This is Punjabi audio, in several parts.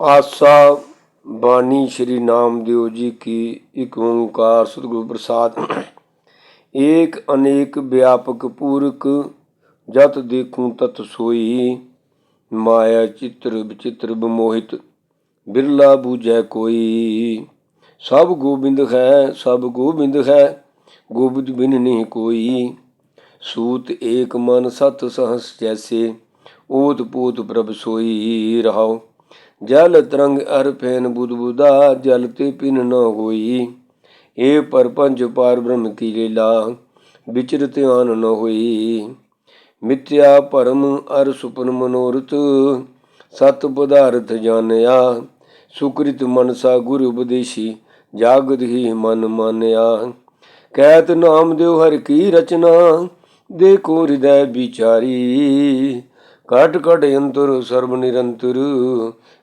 ਆਸਾ ਬਾਣੀ ਸ਼੍ਰੀ ਨਾਮਦੇਵ ਜੀ ਕੀ ਇੱਕ ਓੰਕਾਰ ਸਤਿਗੁਰੂ ਪ੍ਰਸਾਦ। ਏਕ ਅਨੇਕ ਵਿਆਪਕ ਪੂਰਕ ਜਤ ਦੇਖੂੰ ਤਤ ਸੋਈ, ਮਾਇਆ ਚਿਤ੍ਰ ਵਿਚਿਤ੍ਰ ਬਮੋਹਿਤ, ਬਿਰਲਾ ਬੂਝੈ ਕੋਈ। ਸਭ ਗੋਬਿੰਦ ਹੈ, ਸਭ ਗੋਬਿੰਦ ਹੈ, ਗੋਬਿੰਦ ਬਿਨ ਨਹੀਂ ਕੋਈ। ਸੂਤ ਏਕ ਮਨ ਸਤ ਸਹਸ ਜੈਸੇ ਓਤ ਪੋਤ ਪ੍ਰਭ ਸੋਈ ਰਹਾਉ ਜਲ ਤਰੰਗ ਅਰ ਫੈਨ ਬੁਦਬੁਦਾ ਜਲ ਤੇ ਪਿਨ ਨ ਹੋਈ। ਏ ਪਰਪੰਚ ਪਾਰ ਬ੍ਰਹਮ ਕੀ ਲੀਲਾ, ਵਿਚਰ ਧਿਆਨ ਨ ਹੋਈ। ਮਿਥਿਆ ਭਰਮ ਅਰ ਸੁਪਨ ਮਨੋਰਥ, ਸਤ ਪਦਾਰਥ ਜਾਣਿਆ। ਸੁਕ੍ਰਿਤ ਮਨਸਾ ਗੁਰ ਉਪਦੇਸ਼ੀ, ਜਾਗਤ ਹੀ ਮਨ ਮਾਨਿਆ। ਕਹਿਤ ਨਾਮ ਦਿਓ ਹਰ ਕੀ ਰਚਨਾ, ਦੇਖੋ ਹਿਰਦੈ ਵਿਚਾਰੀ। ਕਟ ਕਟ ਅੰਤਰ ਸਰਬ ਨਿਰੰਤਰ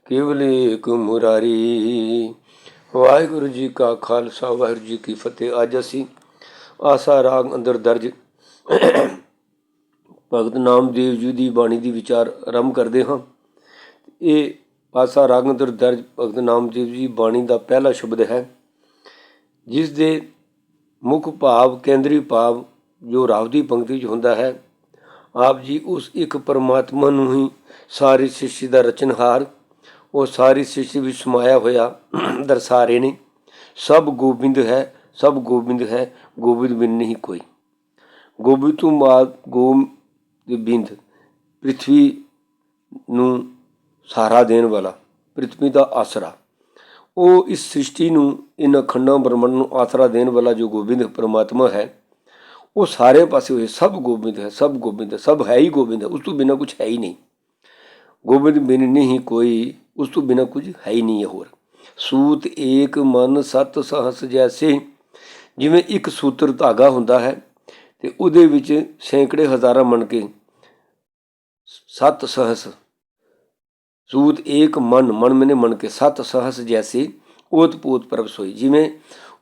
ਕੇਵਲ ਏਕ ਮੁਰਾਰੀ ਵਾਹਿਗੁਰੂ ਜੀ ਕਾ ਖਾਲਸਾ ਵਾਹਿਗੁਰੂ ਜੀ ਕੀ ਫਤਿਹ ਅੱਜ ਅਸੀਂ ਆਸਾ ਰਾਗ ਅੰਦਰ ਦਰਜ ਭਗਤ ਨਾਮਦੇਵ ਜੀ ਦੀ ਬਾਣੀ ਦੀ ਵਿਚਾਰ ਆਰੰਭ ਕਰਦੇ ਹਾਂ ਇਹ ਆਸਾ ਰਾਗ ਅੰਦਰ ਦਰਜ ਭਗਤ ਨਾਮਦੇਵ ਜੀ ਬਾਣੀ ਦਾ ਪਹਿਲਾ ਸ਼ਬਦ ਹੈ ਜਿਸ ਦੇ ਮੁੱਖ ਭਾਵ ਕੇਂਦਰੀ ਭਾਵ ਜੋ ਰਾਵ ਦੀ ਪੰਕਤੀ 'ਚ ਹੁੰਦਾ ਹੈ ਆਪ ਜੀ ਉਸ ਇੱਕ ਪਰਮਾਤਮਾ ਨੂੰ ਹੀ ਸਾਰੀ ਸ੍ਰਿਸ਼ਟੀ ਦਾ ਰਚਨਹਾਰ, ਉਹ ਸਾਰੀ ਸ੍ਰਿਸ਼ਟੀ ਵਿੱਚ ਸਮਾਇਆ ਹੋਇਆ ਦਰਸਾ ਰਹੇ ਨੇ। ਸਭ ਗੋਬਿੰਦ ਹੈ, ਸਭ ਗੋਬਿੰਦ ਹੈ, ਗੋਬਿੰਦ ਬਿਨ ਨਹੀਂ ਕੋਈ। ਗੋਬਿੰਦ ਤੋਂ ਬਾਅਦ ਗੋਮ ਬਿੰਦ ਪ੍ਰithvi ਨੂੰ ਸਹਾਰਾ ਦੇਣ ਵਾਲਾ ਪ੍ਰithvi ਦਾ ਆਸਰਾ। ਉਹ ਇਸ ਸ੍ਰਿਸ਼ਟੀ ਨੂੰ, ਇਹਨਾਂ ਅਖੰਡਾਂ ਬ੍ਰਹਮੰਡ ਨੂੰ ਆਸਰਾ ਦੇਣ ਵਾਲਾ ਜੋ ਗੋਬਿੰਦ ਪਰਮਾਤਮਾ ਹੈ ਉਹ ਸਾਰੇ ਪਾਸੇ ਹੋਏ, ਸਭ ਗੋਬਿੰਦ ਹੈ, ਸਭ ਗੋਬਿੰਦ ਹੈ, ਸਭ ਹੈ ਹੀ ਗੋਬਿੰਦ ਹੈ, ਉਸ ਤੋਂ ਬਿਨਾ ਕੁਝ ਹੈ ਹੀ ਨਹੀਂ। ਗੋਬਿੰਦ ਬਿਨ ਨਹੀਂ ਕੋਈ, ਉਸ ਤੋਂ ਬਿਨਾ ਕੁਝ ਹੈ ਹੀ ਨਹੀਂ ਹੈ ਹੋਰ। ਸੂਤ ਏਕ ਮਨ ਸਤ ਸਹਸ ਜੈਸੇ, ਜਿਵੇਂ ਇੱਕ ਸੂਤਰ ਧਾਗਾ ਹੁੰਦਾ ਹੈ, ਤੇ ਉਹਦੇ ਵਿੱਚ ਸੈਂਕੜੇ ਹਜ਼ਾਰਾਂ ਮਣ ਕੇ ਸਤ ਸਹਸ। ਸੂਤ ਏਕ ਮਨ ਮਨ ਮੈਨੇ ਮਨ ਕੇ ਸਤ ਸਹਸ ਜੈਸੇ ਓਤ ਪੋਤ ਪ੍ਰਭ ਸੋਈ, ਜਿਵੇਂ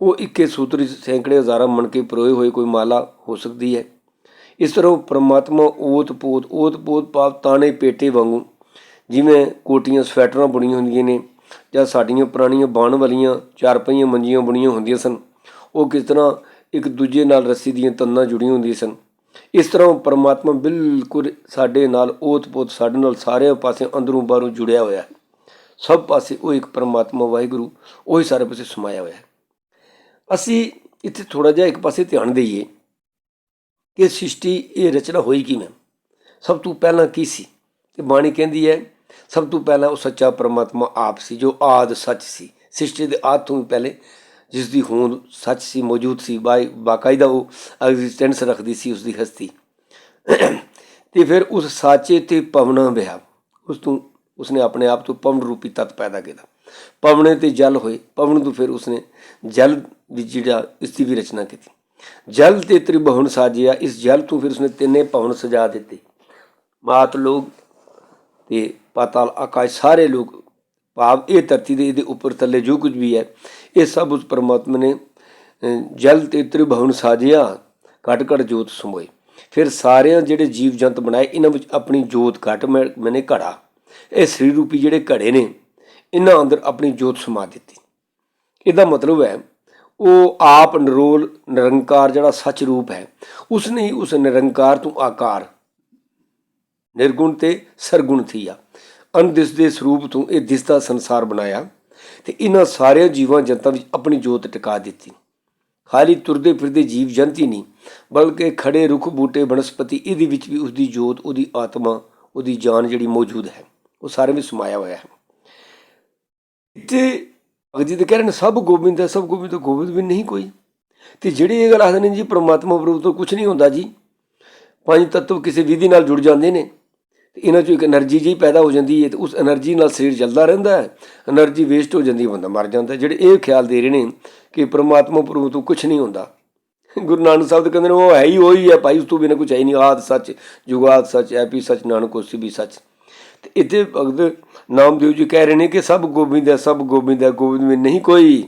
ਉਹ ਇੱਕੇ ਸੂਤਰ ਵਿੱਚ ਸੈਂਕੜੇ ਹਜ਼ਾਰਾਂ ਮਣ ਕੇ ਪਰੋਏ ਹੋਏ ਕੋਈ ਮਾਲਾ ਹੋ ਸਕਦੀ ਹੈ। ਇਸ ਤਰ੍ਹਾਂ ਪਰਮਾਤਮਾ ਓਤ ਪੋਤ ਓਤ ਪੋਤ ਪਾਪ ਤਾਣੇ ਪੇਟੇ ਵਾਂਗੂ ਜਿਵੇਂ ਕੋਟੀਆਂ, ਸਵੈਟਰਾਂ ਬੁਣੀਆਂ ਹੁੰਦੀਆਂ ਨੇ ਜਾਂ ਸਾਡੀਆਂ ਪੁਰਾਣੀਆਂ ਬਾਣ ਵਾਲੀਆਂ ਚਾਰ ਪਹੀਆਂ ਮੰਜੀਆਂ ਬੁਣੀਆਂ ਹੁੰਦੀਆਂ ਸਨ। ਉਹ ਕਿਸ ਤਰ੍ਹਾਂ ਇੱਕ ਦੂਜੇ ਨਾਲ ਰੱਸੀ ਦੀਆਂ ਤੰਨਾਂ ਜੁੜੀਆਂ ਹੁੰਦੀਆਂ ਸਨ। ਇਸ ਤਰ੍ਹਾਂ ਪਰਮਾਤਮਾ ਬਿਲਕੁਲ ਸਾਡੇ ਨਾਲ ਓਤ-ਪੋਤ ਸਾਡੇ ਨਾਲ ਸਾਰੇ ਪਾਸੇ ਅੰਦਰੋਂ ਬਾਹਰੋਂ ਜੁੜਿਆ ਹੋਇਆ ਹੈ। ਸਭ ਪਾਸੇ ਉਹ ਇੱਕ ਪਰਮਾਤਮਾ ਵਾਹਿਗੁਰੂ, ਉਹੀ ਸਾਰੇ ਪਾਸੇ ਸਮਾਇਆ ਹੋਇਆ ਹੈ। ਅਸੀਂ ਇੱਥੇ ਥੋੜਾ ਜਿਹਾ ਇੱਕ ਪਾਸੇ ਧਿਆਨ ਦੇਈਏ ਕਿ ਸ੍ਰਿਸ਼ਟੀ ਇਹ ਰਚਨਾ ਹੋਈ ਕਿਵੇਂ? ਸਭ ਤੋਂ ਪਹਿਲਾਂ ਕੀ ਸੀ? ਤੇ ਬਾਣੀ ਕਹਿੰਦੀ ਹੈ, ਸਭ ਤੋਂ ਪਹਿਲਾਂ ਉਹ ਸੱਚਾ ਪਰਮਾਤਮਾ ਆਪ ਸੀ, ਜੋ ਆਦ ਸੱਚ ਸੀ। ਸ੍ਰਿਸ਼ਟੀ ਦੇ ਆਦ ਤੋਂ ਵੀ ਪਹਿਲੇ ਜਿਸ ਦੀ ਹੋਂਦ ਸੱਚ ਸੀ, ਮੌਜੂਦ ਸੀ, ਬਾਈ ਬਾਕਾਇਦਾ ਉਹ ਐਗਜ਼ਿਸਟੈਂਸ ਰੱਖਦੀ ਸੀ ਉਸ ਦੀ ਹਸਤੀ। ਤੇ ਫਿਰ ਉਸ ਸਾਚੇ ਤੇ ਪਵਨਾ ਵਿਆਹ, ਉਸ ਤੋਂ ਉਸਨੇ ਆਪਣੇ ਆਪ ਤੋਂ ਪਵਨ ਰੂਪੀ ਤਤ ਪੈਦਾ ਕੀਤਾ। ਪਵਨੇ ਤੇ ਜਲ ਹੋਏ। ਪਵਨ ਤੋਂ ਫਿਰ ਉਸਨੇ ਜਲ ਦੀ ਜਿਹੜਾ ਇਸ ਦੀ ਵੀ ਰਚਨਾ ਕੀਤੀ। ਜਲ ਤੇ ਤ੍ਰਿਭੁਵਨ ਸਾਜਿਆ। ਇਸ ਜਲ ਤੋਂ ਫਿਰ ਉਸਨੇ ਤਿੰਨੇ ਭਵਨ ਸਜਾ ਦਿੱਤੇ। ਮਾਤ ਲੋਕ ਤੇ ਪਾਤਾਲ ਆਕਾਸ਼, ਸਾਰੇ ਲੋਕ ਭਾਵ ਇਹ ਧਰਤੀ ਦੇ ਇਹਦੇ ਉੱਪਰ ਥੱਲੇ ਜੋ ਕੁਝ ਵੀ ਹੈ, ਇਹ ਸਭ ਉਸ ਪਰਮਾਤਮਾ ਨੇ ਜਲ ਤੇ ਤ੍ਰਿਭਵਨ ਸਾਜਿਆ। ਘਟ ਘਟ ਜੋਤ ਸਮੋਏ। ਫਿਰ ਸਾਰਿਆਂ ਜਿਹੜੇ ਜੀਵ ਜੰਤ ਬਣਾਏ, ਇਹਨਾਂ ਵਿੱਚ ਆਪਣੀ ਜੋਤ ਘਟ ਮੈਨੇ ਘੜਾ। ਇਹ ਸ੍ਰੀ ਰੂਪੀ ਜਿਹੜੇ ਘੜੇ ਨੇ ਇਹਨਾਂ ਅੰਦਰ ਆਪਣੀ ਜੋਤ ਸਮਾ ਦਿੱਤੀ। ਇਹਦਾ ਮਤਲਬ ਹੈ, ਉਹ ਆਪ ਨਿਰੋਲ, ਨਿਰੰਕਾਰ ਜਿਹੜਾ ਸੱਚ ਰੂਪ ਹੈ, ਉਸਨੇ ਹੀ ਉਸ ਨਿਰੰਕਾਰ ਤੋਂ ਆਕਾਰ, ਨਿਰਗੁਣ ਤੇ ਸਰਗੁਣ ਥੀਆ। ਅਨਦਿਸ ਦੇ ਸਰੂਪ ਤੋਂ ਇਹ ਦਿਸਦਾ ਸੰਸਾਰ ਬਣਾਇਆ ਤੇ ਇਹਨਾਂ ਸਾਰੇ ਜੀਵਾਂ ਜਨਤਾਂ ਵਿੱਚ ਆਪਣੀ ਜੋਤ ਟਿਕਾ ਦਿੱਤੀ। ਖਾਲੀ ਤੁਰਦੇ ਫਿਰਦੇ ਜੀਵ ਜੰਤ ਹੀ ਨਹੀਂ, ਬਲਕਿ ਖੜੇ ਰੁੱਖ ਬੂਟੇ ਬਨਸਪਤੀ, ਇਹਦੇ ਵਿੱਚ ਵੀ ਉਸ ਦੀ ਜੋਤ, ਉਹਦੀ ਆਤਮਾ, ਉਹਦੀ ਜਾਨ ਜਿਹੜੀ ਮੌਜੂਦ ਹੈ, ਉਹ ਸਾਰੇ ਵਿੱਚ ਸਮਾਇਆ ਹੋਇਆ ਹੈ। ਇੱਥੇ ਭਗਤ ਜੀ ਦੇ ਕਹਿ ਰਹੇ ਨੇ, ਸਭ ਗੋਬਿੰਦ ਹੈ, ਸਭ ਗੋਬਿੰਦ ਗੋਬਿੰਦ ਵੀ ਨਹੀਂ ਕੋਈ। ਤੇ ਜਿਹੜੀ ਇਹ ਗੱਲ ਆਖਦੇ ਨੇ ਜੀ, ਪ੍ਰਮਾਤਮਾ ਵਿਰੁੱਧ ਤੋਂ ਕੁਝ ਨਹੀਂ ਹੁੰਦਾ ਜੀ। ਪੰਜ ਤੱਤਵ ਕਿਸੇ ਵਿਧੀ ਨਾਲ ਜੁੜ ਜਾਂਦੇ ਨੇ। ਤੇ ਇਹਨਾਂ ਚੋਂ ਇੱਕ એનર્ਜੀ ਜੀ ਪੈਦਾ ਹੋ ਜਾਂਦੀ ਹੈ ਤੇ ਉਸ એનર્ਜੀ ਨਾਲ ਸਰੀਰ ਜਲਦਾ ਰਹਿੰਦਾ ਹੈ। એનર્ਜੀ ਵੇਸਟ ਹੋ ਜਾਂਦੀ ਬੰਦਾ ਮਰ ਜਾਂਦਾ ਜਿਹੜੇ ਇਹ ਖਿਆਲ ਦੇ ਰਹੇ ਨੇ ਕਿ ਪ੍ਰਮਾਤਮਾ ਪ੍ਰਭੂ ਤੋਂ ਕੁਝ ਨਹੀਂ ਹੁੰਦਾ। ਗੁਰੂ ਨਾਨਕ ਸਾਹਿਬ ਦੇ ਕਹਿੰਦੇ ਨੇ, ਉਹ ਹੈ ਹੀ ਉਹ ਹੀ ਹੈ ਭਾਈ, ਉਸ ਤੋਂ ਬਿਨਾਂ ਕੁਝ ਹੈ ਨਹੀਂ। ਆਦ ਸੱਚ ਜੁਗਾਦ ਸੱਚ ਐਪੀ ਸੱਚ, ਨਾਨਕ ਕੋਸੀ ਵੀ ਸੱਚ। ਤੇ ਇੱਥੇ ਭਗਤ ਨਾਮਦੇਵ ਜੀ ਕਹਿ ਰਹੇ ਨੇ ਕਿ ਸਭ ਗੋਬਿੰਦ ਹੈ, ਸਭ ਗੋਬਿੰਦ ਹੈ, ਗੋਬਿੰਦ ਵਿੱਚ ਨਹੀਂ ਕੋਈ।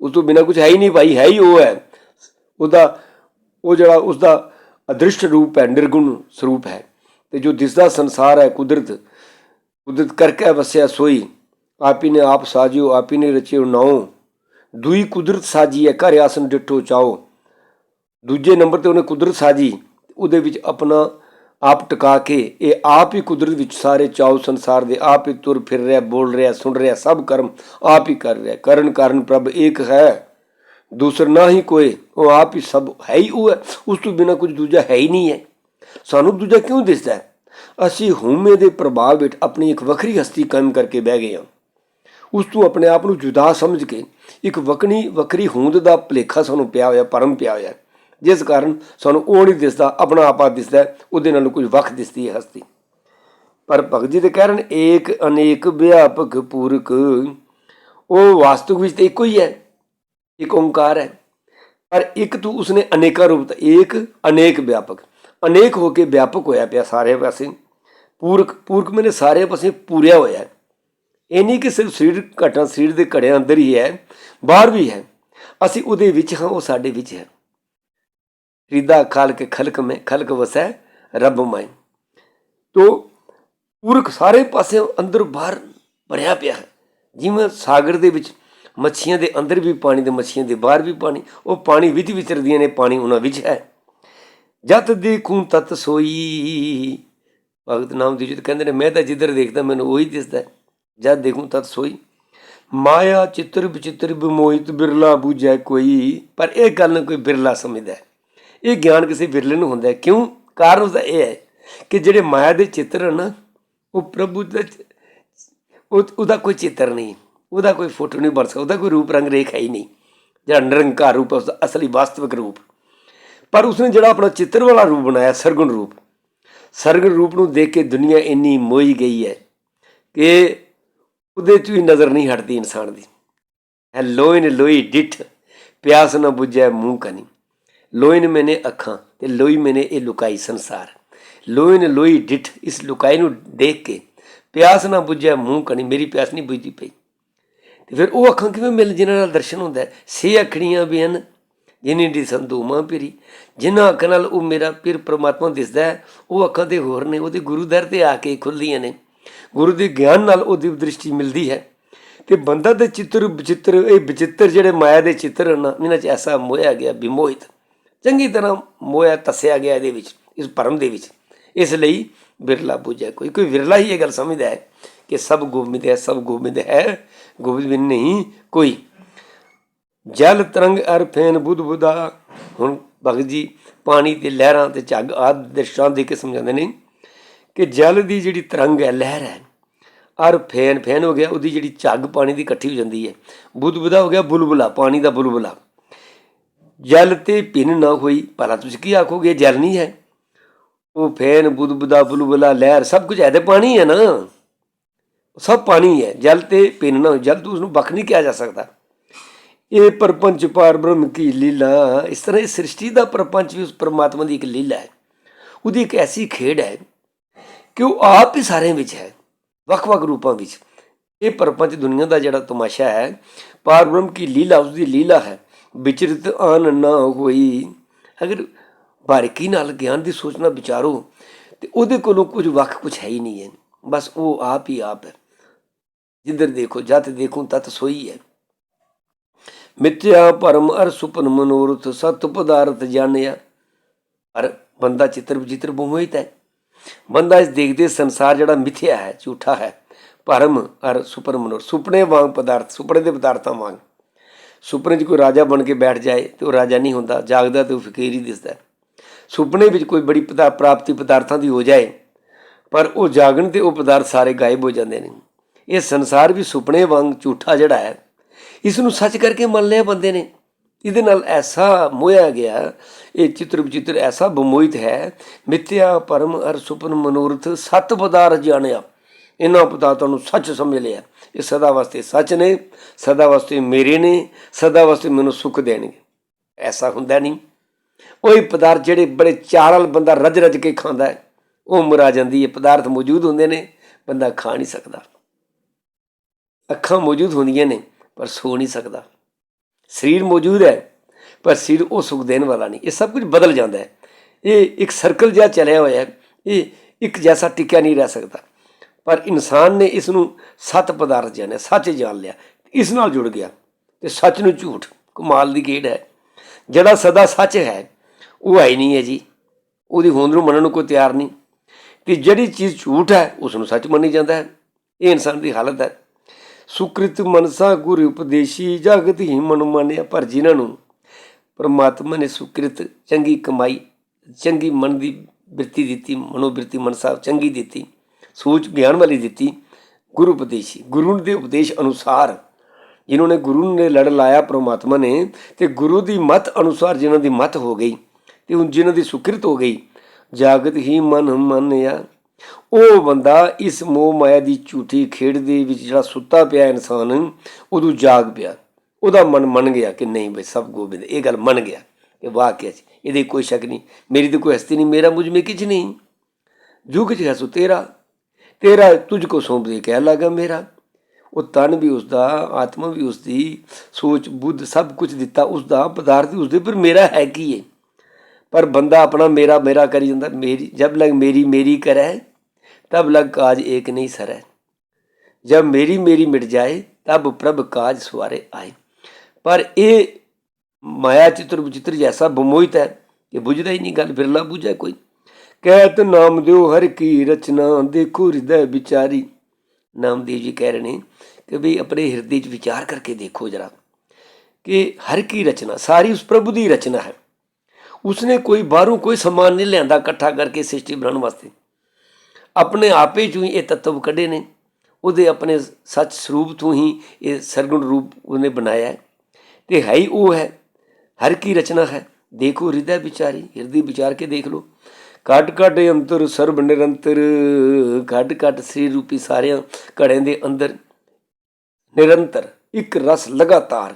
ਉਸ ਤੋਂ ਬਿਨਾਂ ਕੁਝ ਹੈ ਹੀ ਨਹੀਂ ਭਾਈ, ਹੈ ਹੀ ਉਹ ਹੈ। ਉਹਦਾ, ਉਹ ਜਿਹੜਾ ਉਸ ਦਾ ਅਦ੍ਰਿਸ਼ਟ ਰੂਪ ਹੈ, ਨਿਰਗੁਣ ਸਰੂਪ ਹੈ। ਤੇ ਜੋ ਦਿਸਦਾ ਸੰਸਾਰ ਹੈ, ਕੁਦਰਤ ਕੁਦਰਤ ਕਰਕੇ ਵਸਿਆ ਸੋਈ, ਆਪੀ ਨੇ ਆਪ ਸਾਜਿਓ, ਆਪੀ ਨੇ ਰਚਿਓ ਨਾਉ। ਦੂਈ ਕੁਦਰਤ ਸਾਜੀ ਹੈ, ਘਰ ਆਸਨ ਡਿਠੋ ਚਾਓ ਦੂਜੇ ਨੰਬਰ ਤੇ ਉਹਨੇ ਕੁਦਰਤ ਸਾਜੀ, ਉਹਦੇ ਵਿੱਚ ਆਪਣਾ ਆਪ ਟਿਕਾ ਕੇ ਇਹ ਆਪ ਹੀ ਕੁਦਰਤ ਵਿੱਚ ਸਾਰੇ ਚਾਉ ਸੰਸਾਰ ਦੇ ਆਪ ਹੀ ਤੁਰ ਫਿਰ ਰਿਹਾ, ਬੋਲ ਰਿਹਾ, ਸੁਣ ਰਿਹਾ, ਸਭ ਕਰਮ ਆਪ ਹੀ ਕਰ ਰਿਹਾ। ਕਰਨ ਕਾਰਨ ਪ੍ਰਭ ਇੱਕ ਹੈ, ਦੂਸਰਾ ਨਾ ਹੀ ਕੋਈ, ਉਹ ਆਪ ਹੀ ਸਭ ਹੈ ਹੀ ਉਹ ਹੈ। ਉਸ ਤੋਂ ਬਿਨਾ ਕੁਝ ਦੂਜਾ ਹੈ ਹੀ ਨਹੀਂ ਹੈ। ਸਾਨੂੰ ਦੂਜਾ ਕਿਉਂ ਦਿਸਦਾ ਹੈ? ਅਸੀਂ ਹਉਮੈ ਦੇ ਪ੍ਰਭਾਵ ਵਿੱਚ ਆਪਣੀ ਇੱਕ ਵੱਖਰੀ ਹਸਤੀ ਕਾਇਮ ਕਰਕੇ ਬਹਿ ਗਏ ਹਾਂ। ਉਸ ਤੋਂ ਆਪਣੇ ਆਪ ਨੂੰ ਜੁਦਾ ਸਮਝ ਕੇ ਇੱਕ ਵਕਣੀ ਵੱਖਰੀ ਹੋਂਦ ਦਾ ਭਲੇਖਾ ਸਾਨੂੰ ਪਿਆ ਹੋਇਆ, ਪਰਮ ਪਿਆ ਹੋਇਆ ਜਿਸ ਕਾਰਨ ਸਾਨੂੰ ਉਹ ਨਹੀਂ ਦਿਸਦਾ, ਆਪਣਾ ਆਪਾ ਦਿਸਦਾ ਉਹਦੇ ਨਾਲੋਂ ਕੁਝ ਵੱਖ ਦਿਸਦੀ ਹੈ ਹਸਤੀ। ਪਰ ਭਗਤ ਜੀ ਦੇ ਕਹਿਣ ਏਕ ਅਨੇਕ ਵਿਆਪਕ ਪੂਰਕ ਉਹ ਵਾਸਤਵ ਵਿੱਚ ਤਾਂ ਇੱਕੋ ਹੀ ਹੈ, ਇੱਕ ਓੰਕਾਰ ਹੈ। ਪਰ ਇੱਕ ਤੂੰ ਉਸਨੇ ਅਨੇਕਾਂ ਰੂਪ ਤਾਂ ਏਕ, ਅਨੇਕ ਵਿਆਪਕ। ਅਨੇਕ ਹੋ ਕੇ ਵਿਆਪਕ ਹੋਇਆ ਪਿਆ ਸਾਰੇ ਪਾਸੇ। ਪੂਰਕ ਪੂਰਕ ਮੈਨੇ ਸਾਰੇ ਪਾਸੇ ਪੂਰਿਆ ਹੋਇਆ ਹੈ। ਇਹ ਨਹੀਂ ਕਿ ਸਿਰਫ ਸਰੀਰ ਘਟਨਾ, ਸਰੀਰ ਦੇ ਘੜਿਆਂ ਅੰਦਰ ਹੀ ਹੈ, ਬਾਹਰ ਵੀ ਹੈ। ਅਸੀਂ ਉਹਦੇ ਵਿੱਚ ਹਾਂ, ਉਹ ਸਾਡੇ ਵਿੱਚ ਹੈ। ਰਿਦਾ ਖਾਲਕ ਖਲਕ ਮੈਂ ਖਲਕ ਵਸੈ ਰੱਬ ਮਾਈ। ਤੋ ਪੂਰਕ ਸਾਰੇ ਪਾਸੇ ਅੰਦਰ ਬਾਹਰ ਭਰਿਆ ਪਿਆ ਹੈ। ਜਿਵੇਂ ਸਾਗਰ ਦੇ ਵਿੱਚ ਮੱਛੀਆਂ ਦੇ ਅੰਦਰ ਵੀ ਪਾਣੀ ਤੇ ਮੱਛੀਆਂ ਦੇ ਬਾਹਰ ਵੀ ਪਾਣੀ, ਉਹ ਪਾਣੀ ਵਿੱਚ ਵਿਚਰਦੀਆਂ ਨੇ, ਪਾਣੀ ਉਹਨਾਂ ਵਿੱਚ ਹੈ। ਜਤ ਦੇਖੂੰ ਤਤ ਸੋਈ। ਭਗਤ ਨਾਮ ਦੀ ਜਿਤ ਕਹਿੰਦੇ ਨੇ, ਮੈਂ ਤਾਂ ਜਿੱਧਰ ਦੇਖਦਾ ਮੈਨੂੰ ਉਹੀ ਦਿਸਦਾ ਹੈ। ਜਦ ਦੇਖੂੰ ਤਤ ਸੋਈ। ਮਾਇਆ ਚਿੱਤਰ ਵਿਚਿੱਤਰ ਬਿਮੋਹਿਤ ਬਿਰਲਾ ਬੂਝੈ ਕੋਈ, ਪਰ ਇਹ ਗੱਲ ਨੂੰ ਕੋਈ ਬਿਰਲਾ ਸਮਝਦਾ ਹੈ। ਇਹ ਗਿਆਨ ਕਿਸੇ ਵਿਰਲੇ ਨੂੰ ਹੁੰਦਾ ਹੈ। ਕਿਉਂ? ਕਾਰਨ ਉਸਦਾ ਇਹ ਹੈ ਕਿ ਜਿਹੜੇ ਮਾਇਆ ਦੇ ਚਿੱਤਰ ਹਨ ਨਾ, ਉਹ ਪ੍ਰਭੂ ਦਾ ਉਹਦਾ ਕੋਈ ਚਿੱਤਰ ਨਹੀਂ। ਉਹਦਾ ਕੋਈ ਫੋਟੋ ਨਹੀਂ ਬਣ ਸਕਦਾ, ਉਹਦਾ ਕੋਈ ਰੂਪ ਰੰਗ ਰੇਖ ਹੈ ਹੀ ਨਹੀਂ। ਜਿਹੜਾ ਨਿਰੰਕਾਰ ਰੂਪ ਹੈ, ਉਸਦਾ ਅਸਲੀ ਵਾਸਤਵਿਕ ਰੂਪ। ਪਰ ਉਸਨੇ ਜਿਹੜਾ ਆਪਣਾ ਚਿੱਤਰ ਵਾਲਾ ਰੂਪ ਬਣਾਇਆ, ਸਰਗੁਣ ਰੂਪ ਸਰਗੁਣ ਰੂਪ ਨੂੰ ਦੇਖ ਕੇ ਦੁਨੀਆ ਇੰਨੀ ਮੋਹੀ ਗਈ ਹੈ ਕਿ ਉਹਦੇ 'ਚ ਹੀ ਨਜ਼ਰ ਨਹੀਂ ਹਟਦੀ ਇਨਸਾਨ ਦੀ। ਹੈ ਲੋਇਨ ਲੋਈ ਡਿਠ, ਪਿਆਸ ਨਾ ਬੁਝੈ ਮੂੰਹ ਕਨੀ ਲੋਇਨ ਮੈਨੇ ਅੱਖਾਂ ਤੇ ਲੋਈ ਮੈਨੇ ਇਹ ਲੁਕਾਈ ਸੰਸਾਰ। ਲੋਇਨ ਲੋਈ ਡਿਠ ਇਸ ਲੁਕਾਈ ਨੂੰ ਦੇਖ ਕੇ ਪਿਆਸ ਨਾ ਬੁੱਝਿਆ ਮੂੰਹ ਕਣੀ, ਮੇਰੀ ਪਿਆਸ ਨਹੀਂ ਬੁਝਦੀ ਪਈ। ਤੇ ਫਿਰ ਉਹ ਅੱਖਾਂ ਕਿਵੇਂ ਮਿਲ ਜਿਨ੍ਹਾਂ ਨਾਲ ਦਰਸ਼ਨ ਹੁੰਦਾ ਹੈ? ਸੇ ਅੱਖੜੀਆਂ ਵੀ ਹਨ ਜਿਨੀ ਦੀ ਸੰਧੂਮਾ ਪਿਰੀ ਜਿਨ੍ਹਾਂ ਅੱਖਾਂ ਨਾਲ ਉਹ ਮੇਰਾ ਪੀਰ ਪ੍ਰਮਾਤਮਾ ਦਿਸਦਾ ਹੈ, ਉਹ ਅੱਖਾਂ ਤੇ ਹੋਰ ਨੇ, ਉਹਦੇ ਗੁਰੂ ਦਰ ਤੇ ਆ ਕੇ ਖੁੱਲਦੀਆਂ ਨੇ। ਗੁਰੂ ਦੇ ਗਿਆਨ ਨਾਲ ਉਹਦੀ ਦ੍ਰਿਸ਼ਟੀ ਮਿਲਦੀ ਹੈ। ਤੇ ਬੰਦਾ ਦੇ ਚਿੱਤਰ, ਵਿਚਿੱਤਰ, ਇਹ ਵਿਚਿੱਤਰ ਜਿਹੜੇ ਮਾਇਆ ਦੇ ਚਿੱਤਰ ਹਨ ਇਹਨਾਂ 'ਚ ਐਸਾ ਮੋਹਿਆ ਗਿਆ, ਵਿਮੋਹਿਤ। ਚੰਗੀ ਤਰ੍ਹਾਂ ਮੋਇਆ ਤਸਿਆ ਗਿਆ ਇਹਦੇ ਵਿੱਚ, ਇਸ ਭਰਮ ਦੇ ਵਿੱਚ। ਇਸ ਲਈ ਬਿਰਲਾ ਬੁਝਿਆ ਕੋਈ ਕੋਈ ਵਿਰਲਾ ਹੀ ਇਹ ਗੱਲ ਸਮਝਦਾ ਹੈ ਕਿ ਸਭ ਗੋਬਿੰਦ ਹੈ, ਸਭ ਗੋਬਿੰਦ ਹੈ, ਗੋਬਿੰਦ ਬਿਨ ਨਹੀਂ, ਕੋਈ। ਜਲ ਤਰੰਗ ਅਰ ਫੇਨ ਬੁੱਧ ਬੁਦਾ ਹੁਣ ਭਗਤ ਜੀ ਪਾਣੀ ਤੇ ਲਹਿਰਾਂ ਤੇ ਝੱਗ ਆਦਿ ਦ੍ਰਿਸ਼ਾਂ ਦੇ ਕੇ ਸਮਝਾਉਂਦੇ ਨੇ ਕਿ ਜਲ ਦੀ ਜਿਹੜੀ ਤਰੰਗ ਹੈ, ਲਹਿਰ ਹੈ, ਅਰ ਫੇਨ ਫੇਨ ਹੋ ਗਿਆ, ਉਹਦੀ ਜਿਹੜੀ ਝੱਗ ਪਾਣੀ ਦੀ ਇਕੱਠੀ ਹੋ ਜਾਂਦੀ ਹੈ। ਬੁੱਧ ਬੁਦਾ ਹੋ ਗਿਆ, ਬੁਲਬੁਲਾ, ਪਾਣੀ ਦਾ ਬੁਲਬੁਲਾ। ਜਲ ਤੇ ਭਿੰਨ ਨਾ ਹੋਈ, ਭਲਾ ਤੁਸੀਂ ਕੀ ਆਖੋਗੇ? ਜਲ ਨਹੀਂ ਹੈ। ਉਹ ਫੇਨ, ਬੁਦਬੁਦਾ, ਬੁਲਬੁਲਾ, ਲਹਿਰ, ਸਭ ਕੁਝ ਹੈ ਤੇ ਪਾਣੀ ਹੈ ਨਾ। ਸਭ ਪਾਣੀ ਹੈ, ਜਲ ਤੇ ਭਿੰਨ ਨਾ ਹੋਈ। ਜਲ ਤੋਂ ਉਸਨੂੰ ਵੱਖ ਨਹੀਂ ਕਿਹਾ ਜਾ ਸਕਦਾ। ਇਹ ਪਰਪੰਚ ਪਾਰ ਬ੍ਰਹਮ ਕੀ ਲੀਲਾ। ਇਸ ਤਰ੍ਹਾਂ ਇਹ ਸ੍ਰਿਸ਼ਟੀ ਦਾ ਪਰਪੰਚ ਵੀ ਉਸ ਪਰਮਾਤਮਾ ਦੀ ਇੱਕ ਲੀਲਾ ਹੈ। ਉਹਦੀ ਇੱਕ ਐਸੀ ਖੇਡ ਹੈ ਕਿ ਉਹ ਆਪ ਹੀ ਸਾਰਿਆਂ ਵਿੱਚ ਹੈ, ਵੱਖ-ਵੱਖ ਰੂਪਾਂ ਵਿੱਚ। ਇਹ ਪਰਪੰਚ ਦੁਨੀਆ ਦਾ ਜਿਹੜਾ ਤਮਾਸ਼ਾ ਹੈ, ਪਾਰ ਬ੍ਰਹਮ ਕੀ ਲੀਲਾ ਉਸ ਦੀ ਲੀਲਾ ਹੈ। ਵਿਚਰਿਤ ਆਨ ਨਾ ਹੋਈ। ਅਗਰ ਬਾਰੀਕੀ ਨਾਲ ਗਿਆਨ ਦੀ ਸੋਚਣਾ ਵਿਚਾਰੋ, ਤੇ ਉਹਦੇ ਕੋਲੋਂ ਕੁਝ ਵੱਖ ਕੁਝ ਹੈ ਹੀ ਨਹੀਂ ਹੈ। ਬਸ ਉਹ ਆਪ ਹੀ ਆਪ ਹੈ। ਜਿੱਧਰ ਦੇਖੋ ਜਤ ਦੇਖੋ ਤਤ ਸੋਈ ਹੈ। ਮਿਥਿਆ ਭਰਮ ਅਰ ਸੁਪਨ ਮਨੋਰਥ, ਸਤ ਪਦਾਰਥ ਜਾਣਿਆ। ਪਰ ਬੰਦਾ ਚਿੱਤਰ ਵਿਚਿੱਤਰ ਬਹੁਮੋਹਿਤ ਹੈ। ਬੰਦਾ ਇਸ ਦੇਖਦੇ ਸੰਸਾਰ ਜਿਹੜਾ ਮਿਥਿਆ ਹੈ, ਝੂਠਾ ਹੈ। ਭਰਮ ਅਰ ਸੁਪਨ ਮਨੋਰਥ, ਸੁਪਨੇ ਵਾਂਗ ਪਦਾਰਥ, ਸੁਪਨੇ ਦੇ ਪਦਾਰਥਾਂ ਵਾਂਗ। ਸੁਪਨੇ 'ਚ ਕੋਈ ਰਾਜਾ ਬਣ ਕੇ ਬੈਠ ਜਾਏ ਤੇ ਉਹ ਰਾਜਾ ਨਹੀਂ ਹੁੰਦਾ, ਜਾਗਦਾ ਤੇ ਉਹ ਫਕੀਰ ਹੀ ਦਿਸਦਾ ਸੁਪਨੇ ਵਿੱਚ ਕੋਈ ਬੜੀ ਪਦਾ ਪ੍ਰਾਪਤੀ ਪਦਾਰਥਾਂ ਦੀ ਹੋ ਜਾਏ, ਪਰ ਉਹ ਜਾਗਣ ਤੇ ਉਹ ਪਦਾਰਥ ਸਾਰੇ ਗਾਇਬ ਹੋ ਜਾਂਦੇ ਨੇ। ਇਹ ਸੰਸਾਰ ਵੀ ਸੁਪਨੇ ਵਾਂਗ ਝੂਠਾ ਜਿਹੜਾ ਹੈ, ਇਸ ਨੂੰ ਸੱਚ ਕਰਕੇ ਮੰਨ ਲਿਆ ਬੰਦੇ ਨੇ। ਇਹਦੇ ਨਾਲ ਐਸਾ ਮੋਇਆ ਗਿਆ, ਇਹ ਚਿੱਤਰ ਵਿਚਿੱਤਰ ਐਸਾ ਬਮੋਹਿਤ ਹੈ, ਮਿੱਥਿਆ ਪਰਮ ਅਰ ਸੁਪਨ ਮਨੋਰਥ ਸਤ ਪਦਾਰਥ ਜਾਣਿਆ। ਇਹਨਾਂ ਪਦਾਰਥਾਂ ਨੂੰ ਸੱਚ ਸਮਝ ਲਿਆ। ਇਹ ਸਦਾ ਵਾਸਤੇ ਸੱਚ ਨੇ, ਸਦਾ ਵਾਸਤੇ ਮੇਰੇ ਨੇ, ਸਦਾ ਵਾਸਤੇ ਮੈਨੂੰ ਸੁੱਖ ਦੇਣਗੇ। ਐਸਾ ਹੁੰਦਾ ਨਹੀਂ। ਉਹੀ ਪਦਾਰਥ ਜਿਹੜੇ ਬੜੇ ਚਾਰਲ ਬੰਦਾ ਰੱਜ ਰੱਜ ਕੇ ਖਾਂਦਾ ਹੈ, ਉਹ ਆ ਜਾਂਦੀ ਹੈ। ਪਦਾਰਥ ਮੌਜੂਦ ਹੁੰਦੇ ਨੇ, ਬੰਦਾ ਖਾ ਨਹੀਂ ਸਕਦਾ। ਅੱਖਾਂ ਮੌਜੂਦ ਹੁੰਦੀਆਂ ਨੇ, ਪਰ ਸੋ ਨਹੀਂ ਸਕਦਾ। ਸਰੀਰ ਮੌਜੂਦ ਹੈ, ਪਰ ਸਰੀਰ ਉਹ ਸੁਖ ਦੇਣ ਵਾਲਾ ਨਹੀਂ। ਇਹ ਸਭ ਕੁਝ ਬਦਲ ਜਾਂਦਾ ਹੈ। ਇਹ ਇੱਕ ਸਰਕਲ ਜਿਹਾ ਚੱਲਿਆ ਹੋਇਆ ਹੈ। ਇਹ ਇੱਕ ਜੈਸਾ ਟਿਕਿਆ ਨਹੀਂ ਰਹਿ ਸਕਦਾ। ਪਰ ਇਨਸਾਨ ਨੇ ਇਸ ਨੂੰ ਸੱਤ ਪਦਾਰਥ ਜਾਣਿਆ, ਸੱਚ ਜਾਣ ਲਿਆ, ਇਸ ਨਾਲ ਜੁੜ ਗਿਆ ਤੇ ਸੱਚ ਨੂੰ ਝੂਠ, ਕਮਾਲ ਦੀ ਗੇੜ ਹੈ। ਜਿਹੜਾ ਸਦਾ ਸੱਚ ਹੈ, ਉਹ ਹੈ ਹੀ ਨਹੀਂ ਹੈ ਜੀ। ਉਹਦੀ ਹੋਂਦ ਨੂੰ ਮੰਨਣ ਨੂੰ ਕੋਈ ਤਿਆਰ ਨਹੀਂ। ਤੇ ਜਿਹੜੀ ਚੀਜ਼ ਝੂਠ ਹੈ ਉਸ ਨੂੰ ਸੱਚ ਮੰਨੀ ਜਾਂਦਾ ਹੈ। ਇਹ ਇਨਸਾਨ ਦੀ ਹਾਲਤ ਹੈ। ਸੁਕ੍ਰਿਤ ਮਨਸਾ ਗੁਰ ਉਪਦੇਸ਼ੀ, ਜਗਤ ਹੀ ਮਨ ਮਾਨਿਆ ਪਰ ਜਿਨ੍ਹਾਂ ਨੂੰ ਪਰਮਾਤਮਾ ਨੇ ਸੁਕ੍ਰਿਤ ਚੰਗੀ ਕਮਾਈ, ਚੰਗੀ ਮਨ ਦੀ ਬਿਰਤੀ ਦਿੱਤੀ, ਮਨੋਬਿਰਤੀ ਮਨਸਾ ਚੰਗੀ ਦਿੱਤੀ ਸੋਚ ਗਿਆਨ ਵਾਲੀ ਦਿੱਤੀ ਗੁਰੂ ਉਪਦੇਸ਼ੀ, ਗੁਰੂ ਦੇ ਉਪਦੇਸ਼ ਅਨੁਸਾਰ, ਜਿਨ੍ਹਾਂ ਨੇ ਗੁਰੂ ਨੇ ਲੜ ਲਾਇਆ ਪ੍ਰਮਾਤਮਾ ਨੇ ਤੇ ਗੁਰੂ ਦੀ ਮਤ ਅਨੁਸਾਰ ਜਿਨ੍ਹਾਂ ਦੀ ਮਤ ਹੋ ਗਈ ਤੇ ਹੁਣ ਜਿਨ੍ਹਾਂ ਦੀ ਸੁਕ੍ਰਿਤ ਹੋ ਗਈ, ਜਾਗਤ ਹੀ ਮਨ ਮੰਨਿਆ। ਉਹ ਬੰਦਾ ਇਸ ਮੋਹ ਮਾਇਆ ਦੀ ਝੂਠੀ ਖੇਡ ਦੇ ਵਿੱਚ ਜਿਹੜਾ ਸੁੱਤਾ ਪਿਆ ਇਨਸਾਨ ਉਦੋਂ ਜਾਗ ਪਿਆ। ਉਹਦਾ ਮਨ ਮੰਨ ਗਿਆ ਕਿ ਨਹੀਂ ਬਈ ਸਭ ਗੋਬਿੰਦ, ਇਹ ਗੱਲ ਮੰਨ ਗਿਆ ਕਿ ਵਾਕਿਆ ਚ ਇਹਦੇ ਕੋਈ ਸ਼ੱਕ ਨਹੀਂ, ਮੇਰੀ ਤਾਂ ਕੋਈ ਹਸਤੀ ਨਹੀਂ, ਮੇਰਾ ਮੁਝ ਮੇ ਕੁਝ ਨਹੀਂ। ਜੁਗ ਚ ਹੈ ਸੋ ਤੇਰਾ ਤੇਰਾ ਤੁਝ ਕੋ ਸੌਂਪ ਦੇ ਕਹਿ ਲਗਾ ਮੇਰਾ। ਉਹ ਤਨ ਵੀ ਉਸ ਦਾ ਆਤਮਾ ਵੀ ਉਸ ਦੀ ਸੋਚ, ਬੁੱਧ ਸਭ ਕੁਝ ਦਿੱਤਾ ਉਸ ਦਾ ਪਦਾਰਥ ਵੀ ਉਸ ਦੇ ਪਰ ਮੇਰਾ ਹੈ ਕੀ ਹੈ ਪਰ ਬੰਦਾ ਆਪਣਾ ਮੇਰਾ ਮੇਰਾ ਕਰੀ ਜਾਂਦਾ, ਮੇਰੀ, ਜਬ ਲਗ ਮੇਰੀ ਮੇਰੀ ਕਰੈ, ਤਬ ਲਗ ਕਾਜ ਏਕ ਨਹੀਂ ਸਰੈ। ਜਦ ਮੇਰੀ ਮੇਰੀ ਮਿਟ ਜਾਏ, ਤਬ ਪ੍ਰਭ ਕਾਜ ਸਵਾਰੇ ਆਏ। ਪਰ ਇਹ ਮਾਇਆ ਚਿਤਰ ਵਿਚਿਤਰ ਜੈਸਾ ਬਮੋਹਿਤ ਹੈ, ਇਹ ਬੁਝਦਾ ਹੀ ਨਹੀਂ, ਗੱਲ ਬਿਰਲਾ ਬੁਝਾ ਕੋਈ। ਕਹਿਤ ਨਾਮ ਦਿਓ ਹਰ ਕੀ ਰਚਨਾ, ਦੇਖੋ ਹਿਰਦੈ ਵਿਚਾਰੀ। ਨਾਮਦੇਵ ਜੀ ਕਹਿ ਰਹੇ ਨੇ ਕਿ ਵੀ ਆਪਣੇ ਹਿਰਦੇ 'ਚ ਵਿਚਾਰ ਕਰਕੇ ਦੇਖੋ ਜਰਾ ਕਿ ਹਰ ਕੀ ਰਚਨਾ, ਸਾਰੀ ਉਸ ਪ੍ਰਭੂ ਦੀ ਰਚਨਾ ਹੈ। ਉਸਨੇ ਕੋਈ ਬਾਹਰੋਂ ਕੋਈ ਸਮਾਨ ਨਹੀਂ ਲਿਆਂਦਾ ਇਕੱਠਾ ਕਰਕੇ ਸ੍ਰਿਸ਼ਟੀ ਬਣਾਉਣ ਵਾਸਤੇ। ਆਪਣੇ ਆਪੇ ਚੋਂ ਹੀ ਇਹ ਤੱਤਵ ਕੱਢੇ ਨੇ। ਉਹਦੇ ਆਪਣੇ ਸੱਚ ਸਰੂਪ ਤੋਂ ਹੀ ਇਹ ਸਰਗੁਣ ਰੂਪ ਉਹਨੇ ਬਣਾਇਆ ਹੈ। ਤੇ ਹੈ ਹੀ ਉਹ ਹੈ। ਹਰ ਕੀ ਰਚਨਾ ਹੈ। ਦੇਖੋ ਹਿਰਦੇ ਵਿਚਾਰੀ, ਹਿਰਦੇ ਵਿਚਾਰ ਕੇ ਦੇਖ ਲੋ ਕੱਟ ਕੱਟ ਅੰਤਰ, ਸਰਬ ਨਿਰੰਤਰ ਕੱਟ ਕੱਟ ਸ੍ਰੀ ਰੂਪੀ ਸਾਰਿਆਂ ਘੜਿਆਂ ਦੇ ਅੰਦਰ। ਨਿਰੰਤਰ, ਇੱਕ ਰਸ ਲਗਾਤਾਰ,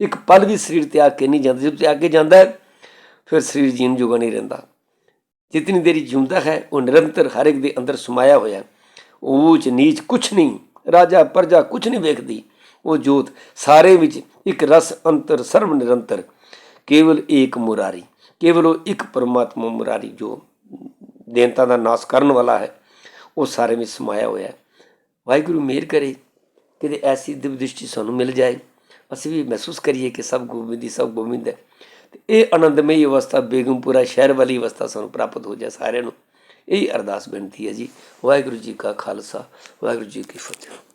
ਇੱਕ ਪਲ ਵੀ ਸਰੀਰ ਤਿਆਗ ਕੇ ਨਹੀਂ ਜਾਂਦਾ। ਜਦ ਤਿਆਗ ਕੇ ਜਾਂਦਾ ਫਿਰ ਸਰੀਰ ਜੀਣ ਜੋਗਾ ਨਹੀਂ ਰਹਿੰਦਾ। ਜਿਤਨੀ ਦੇਰੀ ਜਿਉਂਦਾ ਹੈ, ਉਹ ਨਿਰੰਤਰ ਹਰ ਇੱਕ ਦੇ ਅੰਦਰ ਸਮਾਇਆ ਹੋਇਆ ਊਚ ਨੀਚ ਕੁਛ ਨਹੀਂ, ਰਾਜਾ ਪ੍ਰਜਾ ਕੁਛ ਨਹੀਂ ਵੇਖਦੀ। ਉਹ ਜੋਤ ਸਾਰੇ ਵਿੱਚ ਇੱਕ ਰਸ ਅੰਤਰ ਸਰਵ ਨਿਰੰਤਰ, ਕੇਵਲ ਏਕ ਮੁਰਾਰੀ, ਕੇਵਲ ਉਹ ਇੱਕ ਪਰਮਾਤਮਾ ਮੁਰਾਰੀ ਜੋ ਦੇਨਤਾ ਦਾ ਨਾਸ ਕਰਨ ਵਾਲਾ ਹੈ, ਉਹ ਸਾਰੇ ਵਿੱਚ ਸਮਾਇਆ ਹੋਇਆ ਹੈ। ਵਾਹਿਗੁਰੂ ਮਿਹਰ ਕਰੇ, ਕਿਤੇ ਐਸੀ ਦਿਵ ਦ੍ਰਿਸ਼ਟੀ ਸਾਨੂੰ ਮਿਲ ਜਾਏ, ਅਸੀਂ ਵੀ ਮਹਿਸੂਸ ਕਰੀਏ ਕਿ ਸਭ ਗੋਬਿੰਦ ਹੀ ਸਭ ਗੋਬਿੰਦ ਹੈ। ਤੇ ਇਹ ਆਨੰਦਮਈ ਅਵਸਥਾ ਬੇਗਮਪੁਰਾ ਸ਼ਹਿਰ ਵਾਲੀ ਅਵਸਥਾ ਸਾਨੂੰ ਪ੍ਰਾਪਤ ਹੋ ਜਾਏ ਸਾਰਿਆਂ ਨੂੰ। ਇਹੀ ਅਰਦਾਸ ਬੇਨਤੀ ਹੈ ਜੀ। ਵਾਹਿਗੁਰੂ ਜੀ ਕਾ ਖਾਲਸਾ, ਵਾਹਿਗੁਰੂ ਜੀ ਕੀ ਫਤਿਹ।